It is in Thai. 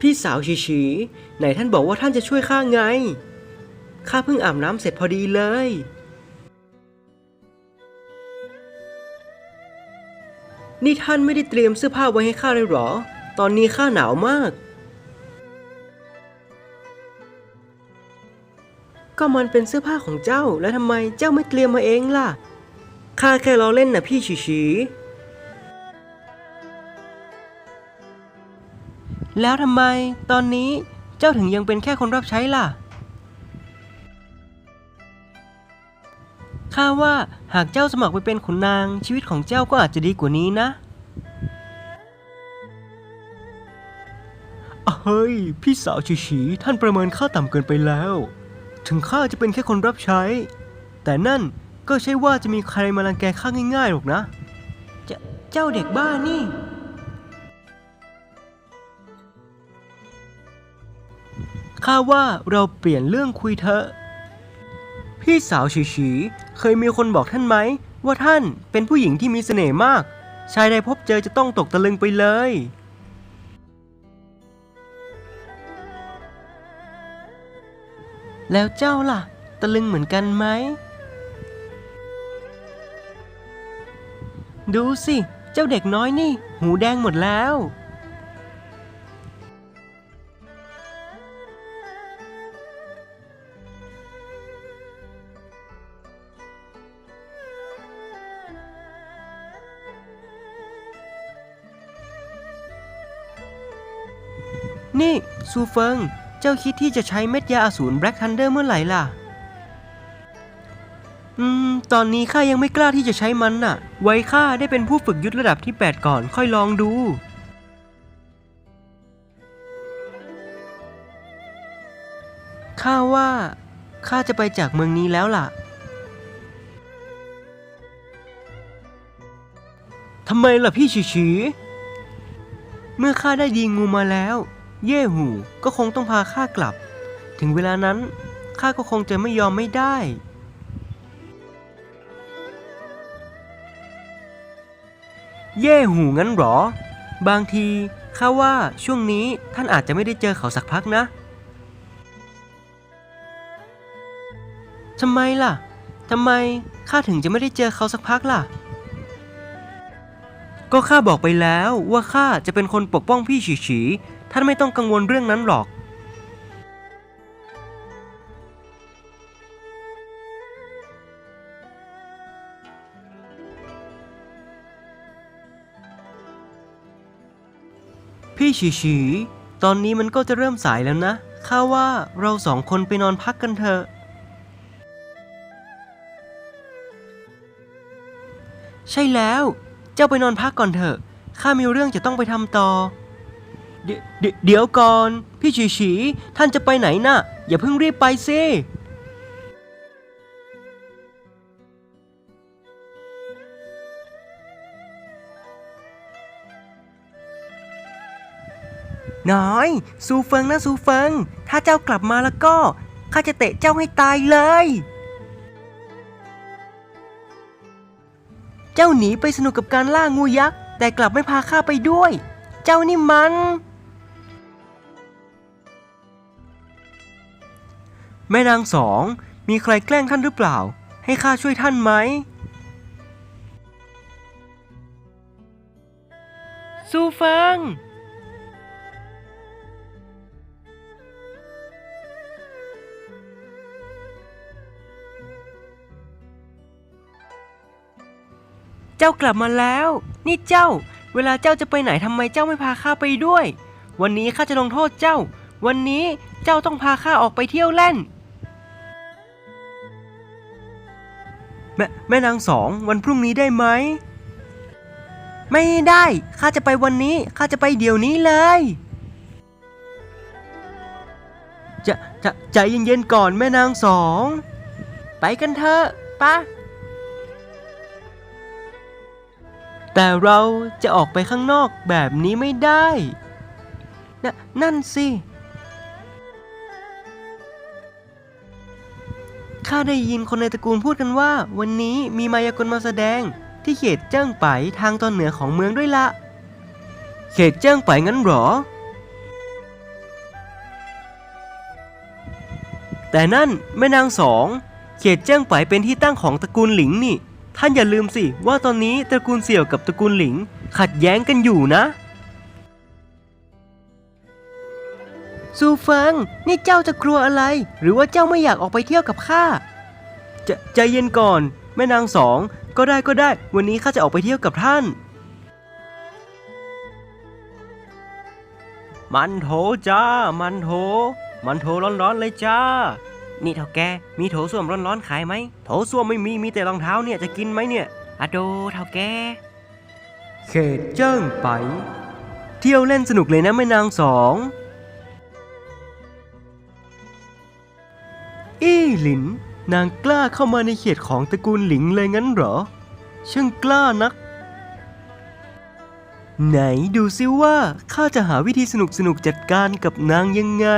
พี่สาวฉีฉีไหนท่านบอกว่าท่านจะช่วยข้าไง ข้าเพิ่งอาบน้ำเสร็จพอดีเลย นี่ท่านไม่ได้เตรียมเสื้อผ้าไว้ให้ข้าเลยหรอ ตอนนี้ข้าหนาวมาก ก็มันเป็นเสื้อผ้าของเจ้า แล้วทำไมเจ้าไม่เตรียมมาเองล่ะ ข้าแค่ล้อเล่นนะพี่ฉีฉี แล้วทำไมตอนนี้เจ้าถึงยังเป็นแค่คนรับใช้ล่ะ ข้าว่าหากเจ้าสมัครไปเป็นขุนนางชีวิตของเจ้าก็อาจจะดีกว่านี้นะเฮ้ย พี่สาวฉีฉีท่านประเมินข้าต่ำเกินไปแล้ว ถึงข้าจะเป็นแค่คนรับใช้ แต่นั่นก็ใช่ว่าจะมีใครมารังแกข้าง่ายๆหรอกนะ เจเจ้าเด็กบ้านี่ ข้าว่าเราเปลี่ยนเรื่องคุยเถอะ พี่สาวฉีฉีเคยมีคนบอกท่านไหม ว่าท่านเป็นผู้หญิงที่มีเสน่ห์มาก ชายใดพบเจอจะต้องตกตะลึงไปเลย แล้วเจ้าล่ะ ตะลึงเหมือนกันไหม ดูสิ เจ้าเด็กน้อยนี่ หูแดงหมดแล้ว นี่ซูเฟิง เจ้าคิดที่จะใช้เม็ดยาอสูรแบล็กทันเดอร์เมื่อไหร่ล่ะ อืม ตอนนี้ข้ายังไม่กล้าที่จะใช้มันน่ะ ไว้ข้าได้เป็นผู้ฝึกยุทธระดับที่ 8 ก่อนค่อยลองดู ข้าว่า ข้าจะไปจากเมืองนี้แล้วล่ะ ทำไมล่ะพี่ฉีฉีเมื่อข้าได้ดีงูมาแล้ว เย่หูก็คงต้องพาข้ากลับ ถึงเวลานั้นข้าก็คงจะไม่ยอมไม่ได้ เย่หูงั้นหรอ บางทีข้าว่าช่วงนี้ท่านอาจจะไม่ได้เจอเขาสักพักนะทำไมล่ะทำไมข้าถึงจะไม่ได้เจอเขาสักพักล่ะ ก็ข้าบอกไปแล้วว่าข้าจะเป็นคนปกป้องพี่ฉีฉี ท่านไม่ต้องกังวลเรื่องนั้นหรอกพี่ฉีฉีตอนนี้มันก็จะเริ่มสายแล้วนะ ข้าว่าเราสองคนไปนอนพักกันเถอะ ใช่แล้ว เจ้าไปนอนพักก่อนเถอะ ข้ามีเรื่องจะต้องไปทำต่อ เดี๋ยวเดี๋ยวเดี๋ยวก่อน พี่ฉีฉีท่านจะไปไหนน่ะ อย่าเพิ่งรีบไปสิน้อยซูเฟิงนะซูเฟิง ถ้าเจ้ากลับมาแล้วก็ข้าจะเตะเจ้าให้ตายเลย เจ้าหนีไปสนุกกับการล่างูยักษ์ แต่กลับไม่พาข้าไปด้วย เจ้านี่มัน แม่นางสอง มีใครแกล้งท่านหรือเปล่า ให้ข้าช่วยท่านไหม ซูเฟิง เจ้ากลับมาแล้ว นี่เจ้า เวลาเจ้าจะไปไหนทำไมเจ้าไม่พาข้าไปด้วย วันนี้ข้าจะลงโทษเจ้า วันนี้เจ้าต้องพาข้าออกไปเที่ยวเล่น แม่แม่นางสองวันพรุ่งนี้ได้ไหม ไม่ได้ ข้าจะไปวันนี้ ข้าจะไปเดี๋ยวนี้เลย จะจะใจเย็นๆก่อนแม่นางสอง ไปกันเถอะปะแต่เราจะออกไปข้างนอกแบบนี้ไม่ได้นนั่นสิ ข้าได้ยินคนในตระกูลพูดกันว่า วันนี้มีมายากลมาแสดง ที่เขตเจิ้งไปทางตอนเหนือของเมืองด้วยละ เขตเจิ้งไปงั้นหรอ แต่นั่นแม่นางสอง เขตเจิ้งไปเป็นที่ตั้งของตระกูลหลิงนี่ ท่านอย่าลืมสิว่าตอนนี้ตระกูลเสี่ยวกับตระกูลหลิง ขัดแย้งกันอยู่นะ ซูเฟิงนี่เจ้าจะกลัวอะไร หรือว่าเจ้าไม่อยากออกไปเที่ยวกับข้าจะใจเย็นก่อน แม่นางสอง ก็ได้ก็ได้ วันนี้ข้าจะออกไปเที่ยวกับท่าน มันโถจ้า มันโถ มันโถร้อนๆเลยจ้า นี่เท่าแก มีโถส้วมร้อนๆขายไหม โถส้วมไม่มี มีแต่รองเท้าเนี่ย จะกินไหมเนี่ยอะโดเท่าแก เขตเจิ้งไป เที่ยวเล่นสนุกเลยนะแม่นางสอง หลิน นางกล้าเข้ามาในเขตของตระกูลหลิงเลยงั้นเหรอ ช่างกล้านัก ไหนดูซิว่าข้าจะหาวิธีสนุกสนุกจัดการกับนางยังไง